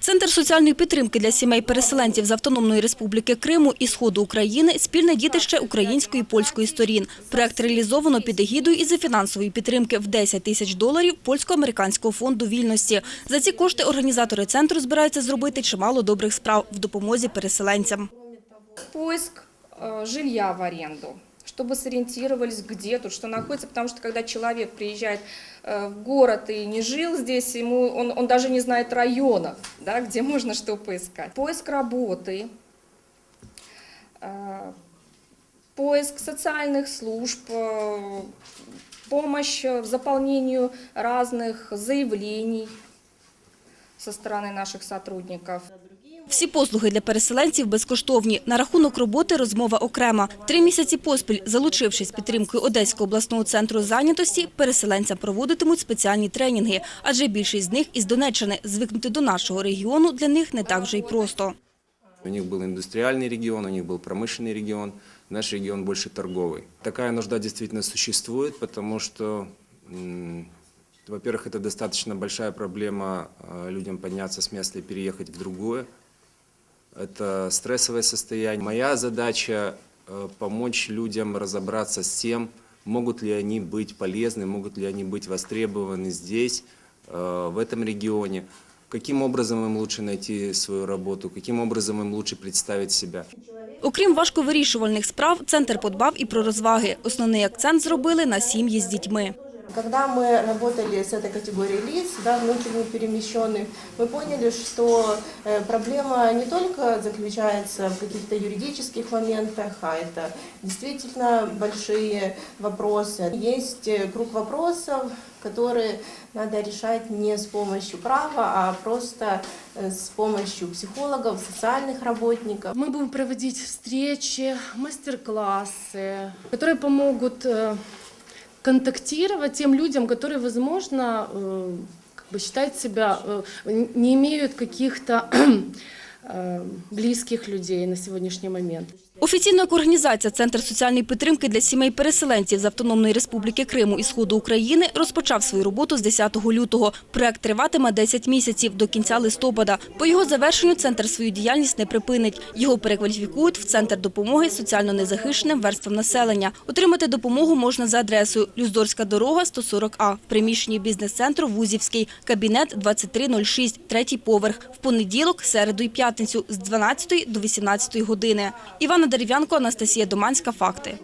Центр соціальної підтримки для сімей переселенців з Автономної Республіки Криму і Сходу України – спільне дітище української і польської сторін. Проект реалізовано під егідою і за фінансової підтримки в 10 тисяч доларів Польсько-американського фонду вільності. За ці кошти організатори центру збираються зробити чимало добрих справ в допомозі переселенцям. поиск э, жилья в аренду, чтобы сориентировались, где тут что находится, потому что когда человек приезжает э, в город и не жил здесь, ему он, он даже не знает районов, да, где можно что поискать. Поиск работы, э, поиск социальных служб, э, помощь в заполнении разных заявлений со стороны наших сотрудников. Всі послуги для переселенців безкоштовні. На рахунок роботи розмова окрема. Три місяці поспіль, залучившись підтримкою Одеського обласного центру зайнятості, переселенцям проводитимуть спеціальні тренінги. Адже більшість з них із Донеччини. Звикнути до нашого регіону для них не так вже й просто. У них был индустриальный регион, у них был промышленный регион, наш регион больше торговый. Такая нужда действительно существует, потому что, м, во-первых, это достаточно большая проблема э, людям подняться с места и переехать в другое. Это стрессовое состояние. Моя задача э, помочь людям разобраться с тем, могут ли они быть полезны, могут ли они быть востребованы здесь, э, в этом регионе, каким образом им лучше найти свою работу, каким образом им лучше представить себя. Окрім важковирішувальних справ, центр подбав і про розваги. Основний акцент зробили на сім'ї з дітьми. Когда мы работали с этой категорией лиц, да, внутренне перемещенных, мы поняли, что э, проблема не только заключается в каких-то юридических моментах, а это действительно большие вопросы. Есть э, круг вопросов, которые надо решать не с помощью права, а просто э, с помощью психологов, социальных работников. Мы будем проводить встречи, мастер-классы, которые помогут контактировать тем людям, которые, возможно, э, как бы считают себя, э, не имеют каких-то э, близких людей на сегодняшний момент. Офіційно як організація Центр соціальної підтримки для сімей переселенців з Автономної Республіки Криму і Сходу України розпочав свою роботу з 10 лютого. Проект триватиме 10 місяців до кінця листопада. По його завершенню центр свою діяльність не припинить. Його перекваліфікують в центр допомоги соціально незахищеним верствам населення. Отримати допомогу можна за адресою Люздорська дорога 140А в приміщенні бізнес-центру Вузівський, кабінет 2306, третій поверх. В понеділок, середу і п'ятницю з 12 до 18 години. Івана Дерев'янко, Анастасія Доманська. Факти.